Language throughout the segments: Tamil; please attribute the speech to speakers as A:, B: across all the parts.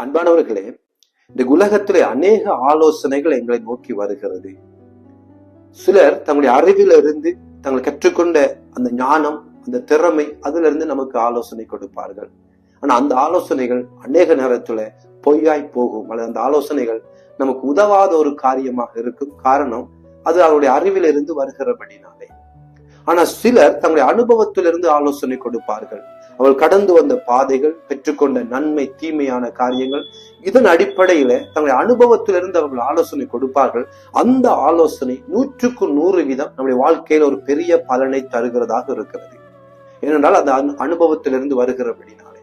A: அன்பானவர்களே இந்த உலகத்திலே அநேக ஆலோசனைகள் எங்களை நோக்கி வருகிறது. சிலர் தங்களுடைய அறிவில இருந்து தங்கள் கற்றுக்கொண்ட அந்த ஞானம் அந்த திறமை அதுல இருந்து நமக்கு ஆலோசனை கொடுப்பார்கள். ஆனா அந்த ஆலோசனைகள் அநேக நேரத்துல பொய்யாய் போகும். அல்லது அந்த ஆலோசனைகள் நமக்கு உதவாத ஒரு காரியமாக இருக்கும். காரணம் அது அவருடைய அறிவில இருந்து வருகிறபடினாலே. ஆனா சிலர் தங்களுடைய அனுபவத்திலிருந்து ஆலோசனை கொடுப்பார்கள். அவள் கடந்து வந்த பாதைகள் பெற்றுக்கொண்ட நன்மை தீமையான காரியங்கள் இதன் அடிப்படையில தங்களுடைய அனுபவத்திலிருந்து அவர்கள் ஆலோசனை கொடுப்பார்கள். அந்த ஆலோசனை நூற்றுக்கு நூறு வீதம் நம்முடைய வாழ்க்கையில ஒரு பெரிய பலனை தருகிறதாக இருக்கிறது. ஏனென்றால் அந்த அனுபவத்திலிருந்து வருகிறபடினாலே.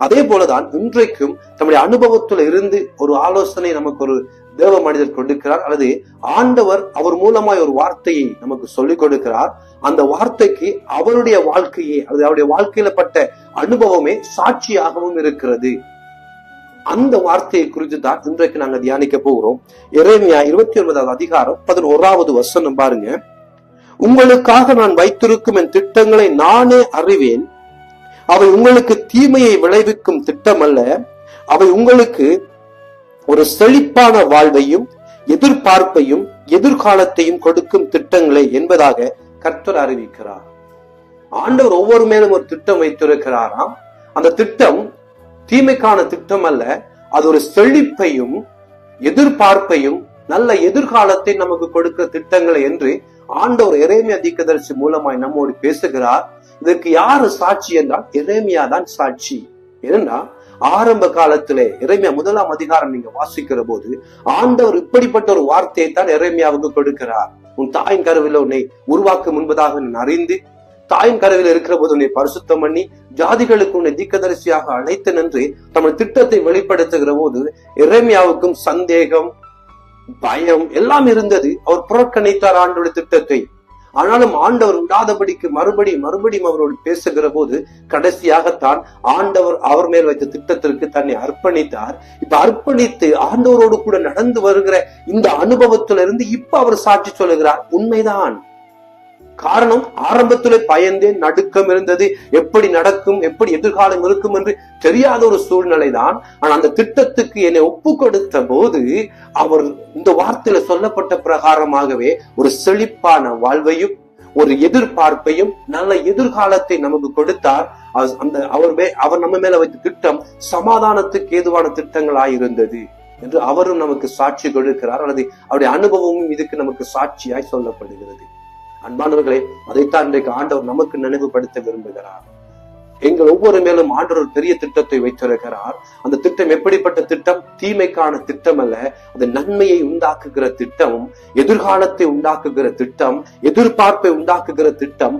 A: அதே போலதான் இன்றைக்கும் தம்முடைய அனுபவத்துல இருந்து ஒரு ஆலோசனை நமக்கு ஒரு தேவ மனிதர் கொடுக்கிறார் அல்லது ஆண்டவர் அவர் மூலமாய் ஒரு வார்த்தையை நமக்கு சொல்லிக் கொடுக்கிறார். அந்த வார்த்தைக்கு அவருடைய வாழ்க்கையே அல்லது அவருடைய வாழ்க்கையில பட்ட அனுபவமே சாட்சியாகவும் இருக்கிறது. அந்த வார்த்தையை குறித்து தான் இன்றைக்கு நாங்க தியானிக்க போகிறோம். இறைமையா இருபத்தி ஒன்பதாவது அதிகாரம் பதினோராவது வசனம் பாருங்க. உங்களுக்காக நான் வைத்திருக்கும் என் திட்டங்களை நானே அறிவேன். அவை உங்களுக்கு தீமையை விளைவிக்கும் திட்டம் அல்ல அவை உங்களுக்கு ஒரு செழிப்பான வாழ்வையும் எதிர்பார்ப்பையும் எதிர்காலத்தையும் கொடுக்கும் திட்டங்களே என்பதாக கர்த்தர் அறிவிக்கிறார். ஆண்டவர் ஒவ்வொரு மேலும் ஒரு திட்டம் வைத்திருக்கிறாராம். அந்த திட்டம் தீமைக்கான திட்டம் அல்ல அது ஒரு செழிப்பையும் எதிர்பார்ப்பையும் நல்ல எதிர்காலத்தை நமக்கு கொடுக்கிற திட்டங்களை என்று ஆண்டவர் எரேமியா தீர்க்கதரிசி மூலமாய் நம்மோடு பேசுகிறார். இதற்கு யாரு சாட்சி என்றால் இறைமையா தான் சாட்சி. ஏன்னா ஆரம்ப காலத்திலே இறைமையா முதலாம் அதிகாரம் நீங்க வாசிக்கிற போது ஆண்டவர் இப்படிப்பட்ட ஒரு வார்த்தையை தான் இறைமையாவுக்கு கொடுக்கிறார். உன் தாயின் கருவில உன்னை உருவாக்க முன்பதாக நான் அறிந்து தாயின் கருவில் இருக்கிற போது உன்னை பரிசுத்தம் பண்ணி ஜாதிகளுக்கு உன்னை தீக்கதரிசியாக அழைத்து நின்று தமது திட்டத்தை வெளிப்படுத்துகிற போது இறைமையாவுக்கும் சந்தேகம் பயம் எல்லாம் இருந்தது. அவர் புறக்கணித்தார் ஆண்டோட திட்டத்தை. ஆனாலும் ஆண்டவர் விடாதபடிக்கு மறுபடி மறுபடியும் அவரோடு பேசுகிற போது கடைசியாகத்தான் ஆண்டவர் அவர் மேல் வைத்த திட்டத்திற்கு தன்னை அர்ப்பணித்தார். இப்ப அர்ப்பணித்து ஆண்டவரோடு கூட நடந்து வருகிற இந்த அனுபவத்திலிருந்து இப்ப அவர் சாட்சி சொல்லுகிறார். உண்மைதான். காரணம் ஆரம்பத்திலே பயந்தேன் நடுக்கம் இருந்தது. எப்படி நடக்கும் எப்படி எதிர்காலம் இருக்கும் என்று தெரியாத ஒரு சூழ்நிலை தான் ஆனா அந்த திட்டத்துக்கு என்னை ஒப்பு கொடுத்த போது அவர் இந்த வார்த்தையில சொல்லப்பட்ட பிரகாரமாகவே ஒரு செழிப்பான வாழ்வையும் ஒரு எதிர்பார்ப்பையும் நல்ல எதிர்காலத்தை நமக்கு கொடுத்தார். அந்த அவர் மே- அவர் நம்ம மேல வைத்த திட்டம் சமாதானத்துக்கு ஏதுவான திட்டங்களாய் இருந்தது என்று அவரும் நமக்கு சாட்சி கொடுக்கிறார். அல்லது அவருடைய அனுபவமும் இதுக்கு நமக்கு சாட்சியாய் சொல்லப்படுகிறது. அன்பானவர்களே அதைத்தான் இன்றைக்கு ஆண்டவர் நமக்கு நினைவுபடுத்த விரும்புகிறார். எங்கள் ஒவ்வொரு மேலும் ஆண்டவர் ஒரு பெரிய திட்டத்தை வைத்திருக்கிறார். அந்த திட்டம் எப்படிப்பட்ட திட்டம்? தீமைக்கான திட்டம் அல்ல அது நன்மையை உண்டாக்குகிற திட்டம் எதிர்காலத்தை உண்டாக்குகிற திட்டம் எதிர்பார்ப்பை உண்டாக்குகிற திட்டம்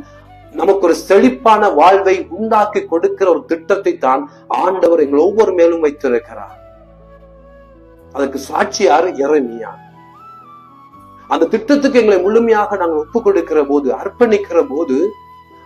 A: நமக்கு ஒரு செழிப்பான வாழ்வை உண்டாக்கி கொடுக்கிற ஒரு திட்டத்தை தான் ஆண்டவர் எங்கள் ஒவ்வொரு மேலும் வைத்திருக்கிறார். அதற்கு சாட்சியார் இறைமையான் அந்த திட்டத்துக்கு எங்களை முழுமையாக நாங்கள் ஒப்பு கொடுக்கிற போது அர்ப்பணிக்கிற போது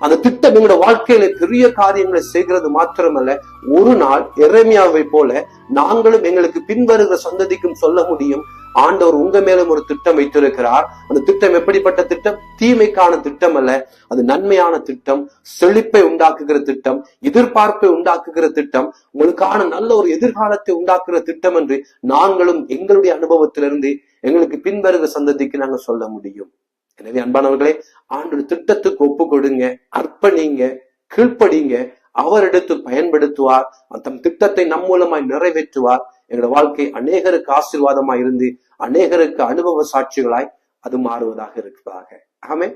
A: அந்த திட்டம் எங்களோட வாழ்க்கையில பெரிய காரியங்களை செய்கிறது மாத்திரமல்ல ஒரு நாள் இறைமையாவை போல நாங்களும் எங்களுக்கு பின்வருகிற சந்ததிக்கும் சொல்ல முடியும் ஆண்டவர் உங்க மேலும் ஒரு திட்டம் வைத்திருக்கிறார். அந்த திட்டம் எப்படிப்பட்ட திட்டம்? தீமைக்கான திட்டம் அல்ல அது நன்மையான திட்டம் செழிப்பை உண்டாக்குகிற திட்டம் எதிர்பார்ப்பை உண்டாக்குகிற திட்டம் உங்களுக்கான நல்ல ஒரு எதிர்காலத்தை உண்டாக்குகிற திட்டம் என்று நாங்களும் எங்களுடைய அனுபவத்திலிருந்து எங்களுக்கு பின்வருகிற சந்ததிக்கு நாங்க சொல்ல முடியும். எனவே அன்பானவர்களே ஆண்டு திட்டத்துக்கு ஒப்பு கொடுங்க அர்ப்பணிங்க கீழ்ப்படிங்க அவர் எடுத்து பயன்படுத்துவார் தம் திட்டத்தை நம் மூலமாய் நிறைவேற்றுவார். எங்களோட வாழ்க்கை அநேகருக்கு ஆசீர்வாதமாய் இருந்து அநேகருக்கு அனுபவ சாட்சிகளாய் அது மாறுவதாக இருக்கிறதாக ஆமே